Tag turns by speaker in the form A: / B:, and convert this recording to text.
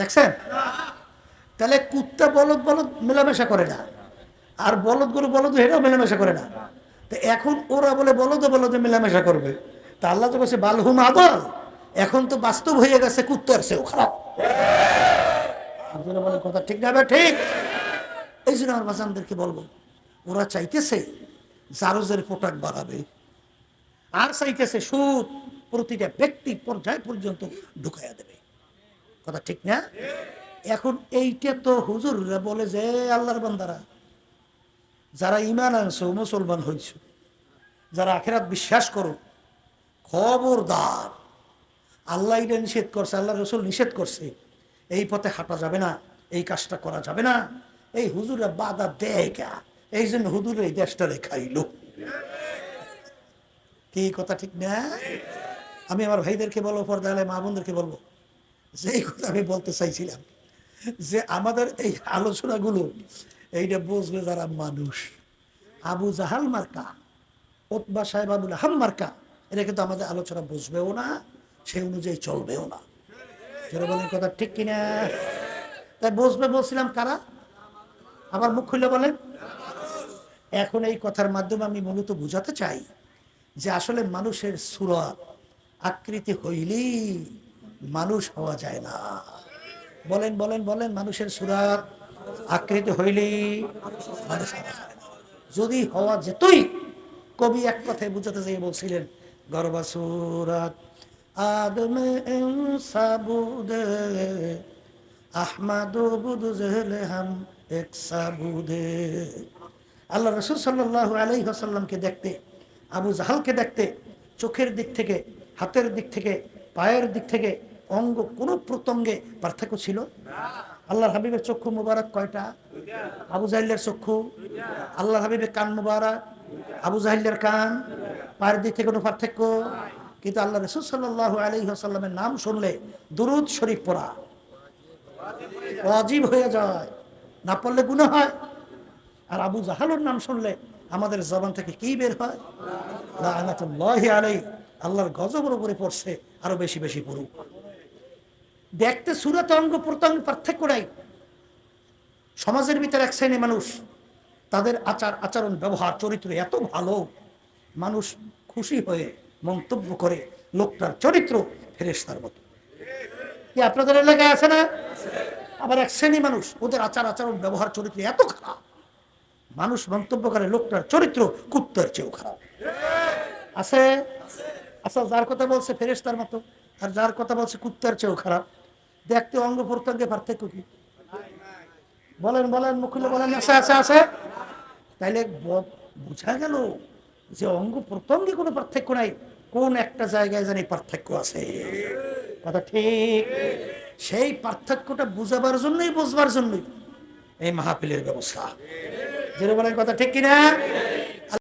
A: দেখছেন? তাহলে কুত্তা বলদ বলদ মেলামেশা করে না। আর বলদ গরু বলদ এটাও মেলামেশা করে না। তো এখন ওরা বলে বলদে বলদে মেলামেশা করবে। তা আল্লাহ তো বলছে, বালহুম আদল। এখন তো বাস্তব হয়ে গেছে কুত্তার সেও খারাপ। কথা ঠিক না ঠিক। এই জন্য আমার বাজানদেরকে বলব, ওরা চাইতেছে জারজের পোটাক বাড়াবে আর চাইতেছে সুদ প্রতিটা ব্যক্তি পর্যায় পর্যন্ত ঢুকাইয়া দেবে। কথা ঠিক না? এখন এইটা তো হুজুররা বলে যে আল্লাহর বান্দারা, যারা ইমান আনছো, মুসলমান হয়েছ যারা আখেরাত বিশ্বাস করো, খবরদার, আল্লাহ এটা নিষেধ করছে, আল্লাহ রসুল নিষেধ করছে, এই পথে হাঁটা যাবে না, এই কাজটা করা যাবে না। এই হুজুরা বাধা দেয় কা? এই জন্য হুজুর এই দেশটারে খাইলো। কি কথা ঠিক না? আমি আমার ভাইদেরকে বলব পর্দালে মা বোনদেরকে বলব যে এই কথা আমি বলতে চাইছিলাম, যে আমাদের এই আলোচনাগুলো, এইটা বুঝবে যারা মানুষ। আবু জাহাল মার্কা, ওতবা সাহেব আবুল আহাম মার্কা এটা কিন্তু আমাদের আলোচনা বুঝবেও না সেই অনুযায়ী চলবেও না। যারা বলেন কথা ঠিক কিনা? তাই বুঝবে বলছিলাম কারা? আবার মুখ খুলে বলেন। এখন এই কথার মাধ্যমে আমি মূলত বুঝাতে চাই যে আসলে মানুষের সুরত আকৃতি হইলেই মানুষ হওয়া যায় না। বলেন বলেন বলেন, মানুষের সুরাত আকৃতি হইলেই মানুষ হওয়া যায় না। যদি হওয়া যেতই, কবি এক কথায় বুঝাতে চাই বলছিলেন, গর্বা সুরাত আদমে সাবুদে, আহমাদ হাম এক সাবুদে। আল্লাহ রসুল সাল্লাহ আলাই হাসাল্লামকে দেখতে, আবু জাহালকে দেখতে, চোখের দিক থেকে, হাতের দিক থেকে, পায়ের দিক থেকে অঙ্গ, কোনো প্রত্যঙ্গে পার্থক্য ছিল? আল্লাহর হাবিবের চক্ষু মুবারক কয়টা? আবু জাহিল্লের চক্ষু? আল্লাহর হাবিবের কান মুবারক? আবু জাহিল্লের কান? পায়ের দিক থেকে কোনো পার্থক্য? কিন্তু আল্লাহ রসুল সাল্লাহ আসাল্লামের নাম শুনলে দুরুদ শরীফ পড়া। অজীব হয়ে যায়, না পড়লে গুণা হয়। আর আবু জাহালুর নাম শুনলে আমাদের জবান থেকে কি বের হয়? আলাই আল্লাহর গজবের উপরে পড়ছে, আরও বেশি বেশি পড়ুক। দেখতে সুরত অঙ্গ প্রত্যঙ্গ পার্থক্য নাই। সমাজের ভিতরে এক শ্রেণি মানুষ, তাদের আচার, আচরণ, ব্যবহার, চরিত্র এত ভালো, মানুষ খুশি হয়ে মন্তব্য করে লোকটার চরিত্র ফেরেস্তার মতো। কি আপনাদের এলাকায় আছে না? আবার এক শ্রেণি মানুষ, ওদের আচার, আচরণ, ব্যবহার, চরিত্র এত খারাপ, মানুষ মন্তব্য করে লোকটার চরিত্র কুত্তার চেয়েও খারাপ। আছে? আচ্ছা যার কথা বলছে ফেরেস্তার মতো, আর যার কথা বলছে কুত্তার চেয়েও খারাপ। দেখতে অঙ্গ প্রত্যঙ্গে পার্থক্য কি? বলেন বলেন মুখলে বলেন, আছে আছে আছে। তাইলে বোঝা গেল যে অঙ্গ প্রত্যঙ্গে কোনো পার্থক্য নাই। কোন একটা জায়গায় জানি পার্থক্য আছে। কথা ঠিক? সেই পার্থক্যটা বুঝাবার জন্যই, বুঝবার জন্যই এই মাহফিলের ব্যবস্থা। যেটা বলেন, কথা ঠিক কিনা?